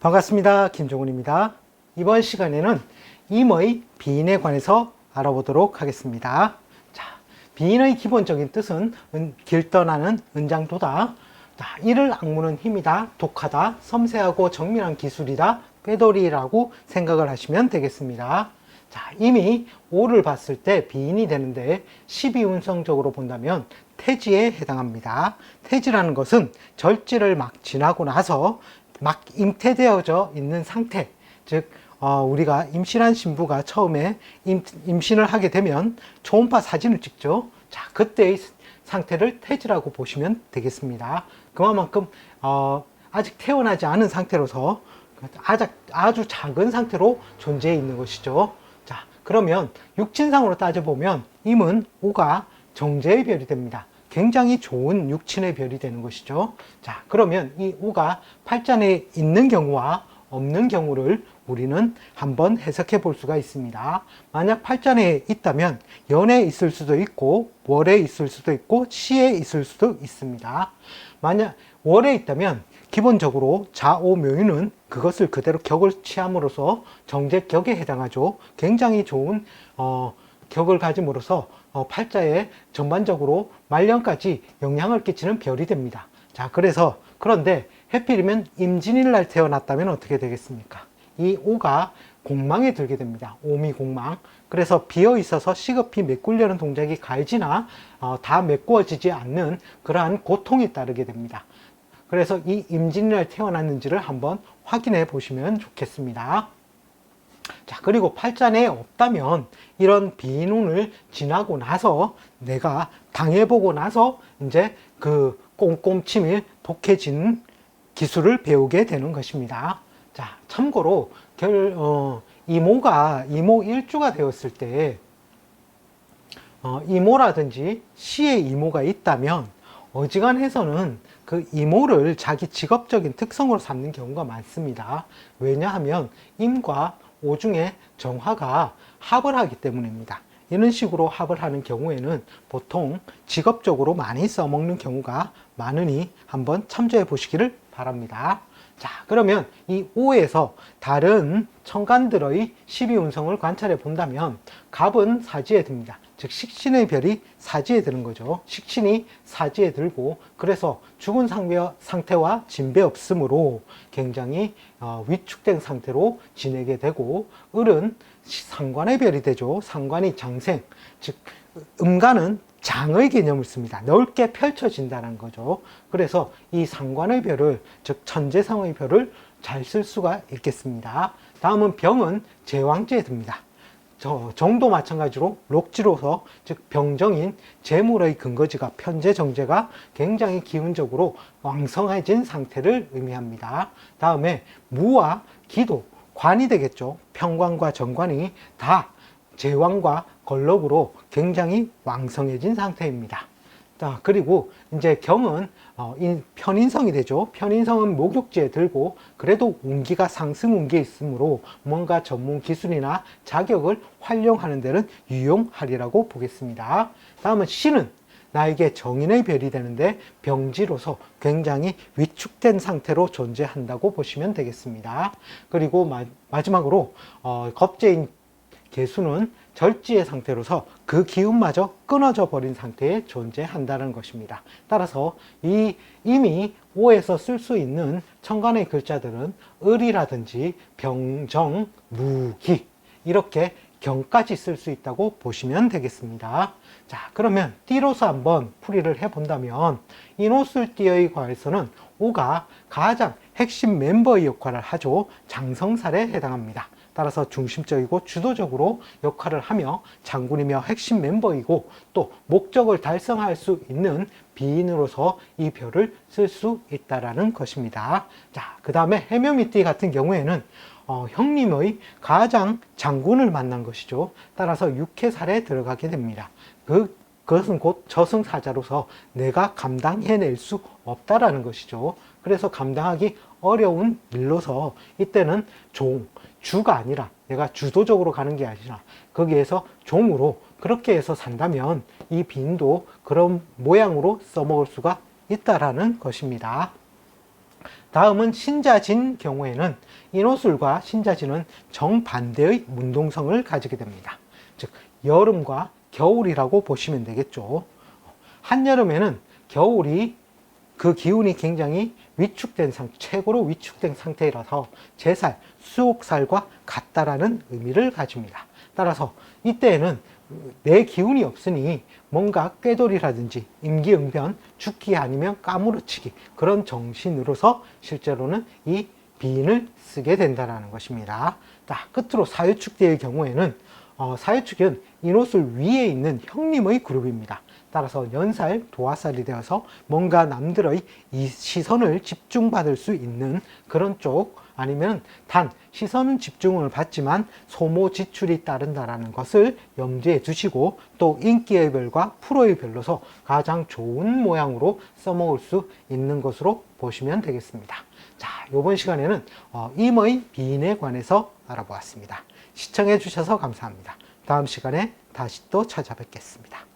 반갑습니다. 김종훈입니다. 이번 시간에는 임의 비인에 관해서 알아보도록 하겠습니다. 자, 비인의 기본적인 뜻은 은, 길 떠나는 은장도다. 자, 이를 악무는 힘이다, 독하다, 섬세하고 정밀한 기술이다, 빼돌이라고 생각을 하시면 되겠습니다. 자, 이미 오를 봤을 때 비인이 되는데 12운성적으로 본다면 태지에 해당합니다. 태지라는 것은 절지를 막 지나고 나서 막 잉태되어져 있는 상태, 즉 어, 우리가 임신한 신부가 처음에 임, 임신을 하게 되면 초음파 사진을 찍죠. 자, 그때의 상태를 태지라고 보시면 되겠습니다. 그만큼 어, 아직 태어나지 않은 상태로서 아주, 아주 작은 상태로 존재해 있는 것이죠. 자, 그러면 육친상으로 따져보면 임은 오가 정제의 별이 됩니다. 굉장히 좋은 육친의 별이 되는 것이죠. 자, 그러면 이 오가 팔자에 있는 경우와 없는 경우를 우리는 한번 해석해 볼 수가 있습니다. 만약 팔자에 있다면 연에 있을 수도 있고 월에 있을 수도 있고 시에 있을 수도 있습니다. 만약 월에 있다면 기본적으로 자오묘유는 그것을 그대로 격을 취함으로써 정제격에 해당하죠. 굉장히 좋은 어, 격을 가짐으로써 어, 팔자에 전반적으로 말년까지 영향을 끼치는 별이 됩니다. 자, 그래서 그런데 해필이면 임진일 날 태어났다면 어떻게 되겠습니까? 이 오가 공망에 들게 됩니다. 오미 공망. 그래서 비어 있어서 시급히 메꾸려는 동작이 가해지나 어, 다 메꾸어지지 않는 그러한 고통이 따르게 됩니다. 그래서 이 임진일 날 태어났는지를 한번 확인해 보시면 좋겠습니다. 자, 그리고 팔자내에 없다면 이런 비인운을 지나고 나서 내가 당해보고 나서 이제 그 꼼꼼치밀 독해진 기술을 배우게 되는 것입니다. 자, 참고로 결, 어, 이모가 이모 일주가 되었을 때 어, 이모라든지 시의 이모가 있다면 어지간해서는 그 이모를 자기 직업적인 특성으로 삼는 경우가 많습니다. 왜냐하면 임과 오중에 정화가 합을 하기 때문입니다. 이런 식으로 합을 하는 경우에는 보통 직업적으로 많이 써먹는 경우가 많으니 한번 참조해 보시기를 바랍니다. 자, 그러면 이 5에서 다른 청간들의 12운성을 관찰해 본다면 갑은 사지에 듭니다. 즉 식신의 별이 사지에 드는 거죠. 식신이 사지에 들고 그래서 죽은 상태와 진배 없으므로 굉장히 어, 위축된 상태로 지내게 되고 을은 상관의 별이 되죠. 상관이 장생 즉 음간은 장의 개념을 씁니다. 넓게 펼쳐진다는 거죠. 그래서 이 상관의 별을 즉 천재상의 별을 잘 쓸 수가 있겠습니다. 다음은 병은 제왕제에 듭니다. 저 정도 마찬가지로 록지로서 즉 병정인 재물의 근거지가 편재 정제가 굉장히 기운적으로 왕성해진 상태를 의미합니다. 다음에 무와 기도 관이 되겠죠. 평관과 정관이 다 제왕과 걸럭으로 굉장히 왕성해진 상태입니다. 자, 그리고 이제 경은 어, 편인성이 되죠. 편인성은 목욕지에 들고 그래도 운기가 상승 운기에 있으므로 뭔가 전문 기술이나 자격을 활용하는 데는 유용하리라고 보겠습니다. 다음은 신은 나에게 정인의 별이 되는데 병지로서 굉장히 위축된 상태로 존재한다고 보시면 되겠습니다. 그리고 마, 지막으로 어, 겁재인 개수는 절지의 상태로서 그 기운마저 끊어져 버린 상태에 존재한다는 것입니다. 따라서 이 이미 오에서 쓸 수 있는 천간의 글자들은 을이라든지 병정, 무기 이렇게 경까지 쓸 수 있다고 보시면 되겠습니다. 자, 그러면 띠로서 한번 풀이를 해본다면 이노술띠의 과에서는 오가 가장 핵심 멤버의 역할을 하죠. 장성살에 해당합니다. 따라서 중심적이고 주도적으로 역할을 하며 장군이며 핵심 멤버이고 또 목적을 달성할 수 있는 비인으로서 이 별을 쓸 수 있다라는 것입니다. 자, 그 다음에 해묘미띠 같은 경우에는 어, 형님의 가장 장군을 만난 것이죠. 따라서 육해살에 들어가게 됩니다. 그 그것은 곧 저승사자로서 내가 감당해낼 수 없다라는 것이죠. 그래서 감당하기 어려운 일로서 이때는 종, 주가 아니라 내가 주도적으로 가는 게 아니라 거기에서 종으로 그렇게 해서 산다면 이 빈도 그런 모양으로 써먹을 수가 있다라는 것입니다. 다음은 신자진 경우에는 인호술과 신자진은 정반대의 문동성을 가지게 됩니다. 즉 여름과 겨울이라고 보시면 되겠죠. 한여름에는 겨울이 그 기운이 굉장히 위축된 상, 최고로 위축된 상태라서 제살, 수옥살과 같다라는 의미를 가집니다. 따라서 이때에는 내 기운이 없으니 뭔가 꾀돌이라든지 임기응변, 죽기 아니면 까무러치기 그런 정신으로서 실제로는 이 비인을 쓰게 된다는 것입니다. 자, 끝으로 사유축대의 경우에는 어, 사유축은 인호술 위에 있는 형님의 그룹입니다. 따라서 연살, 도화살이 되어서 뭔가 남들의 이 시선을 집중받을 수 있는 그런 쪽 아니면 단 시선은 집중을 받지만 소모 지출이 따른다라는 것을 염두에 두시고 또 인기의 별과 프로의 별로서 가장 좋은 모양으로 써먹을 수 있는 것으로 보시면 되겠습니다. 자, 이번 시간에는 어, 임의 비인에 관해서 알아보았습니다. 시청해 주셔서 감사합니다. 다음 시간에 다시 또 찾아뵙겠습니다.